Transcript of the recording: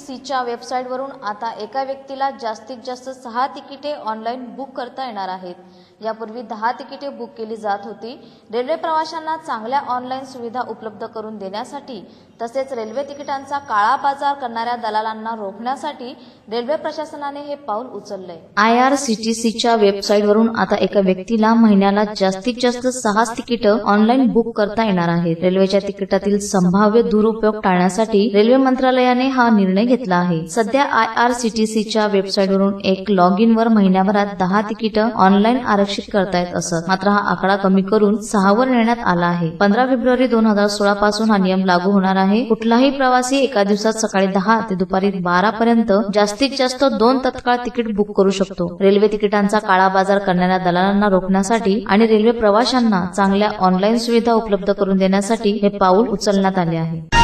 सीच्या वेबसाईटवरून आता एका व्यक्तीला जास्तीत जास्त सहा तिकिटे ऑनलाईन बुक करता येणार आहेत. यापूर्वी दहा तिकिटे बुक केली जात होती. रेल्वे प्रवाशांना चांगल्या ऑनलाईन सुविधा उपलब्ध करून देण्यासाठी तसेच रेल्वे तिकिटांचा काळा बाजार करणाऱ्या दलालांना रोखण्यासाठी रेल्वे प्रशासनाने हे पाऊल उचललंय. आय आर सी टी सीच्या वेबसाईटवरून आता एका व्यक्तीला महिन्याला जास्तीत जास्त सहा तिकीट ऑनलाईन बुक करता येणार आहेत. रेल्वेच्या तिकिटातील संभाव्य दुरुपयोग टाळण्यासाठी रेल्वे मंत्रालयाने हा निर्णय घेतला आहे. सध्या आय आर सी टी सीच्या वेबसाईटवरून एक लॉग इन वर महिन्याभरात दहा तिकीट ऑनलाईन आरक्षित करता येत असत मात्र हा आकडा कमी करून सहावर नेण्यात आला आहे. पंधरा फेब्रुवारी दोन हजार सोळा पासून हा नियम लागू होणार आहे. कुठलाही प्रवासी एका दिवसात सकाळी दहा ते दुपारी बारा पर्यंत जास्तीत जास्त दोन तत्काळ तिकीट बुक करू शकतो. रेल्वे तिकिटांचा काळा बाजार करणाऱ्या दलालांना रोखण्यासाठी आणि रेल्वे प्रवाशांना चांगल्या ऑनलाईन सुविधा उपलब्ध करून देण्यासाठी हे पाऊल उचलण्यात आले आहे.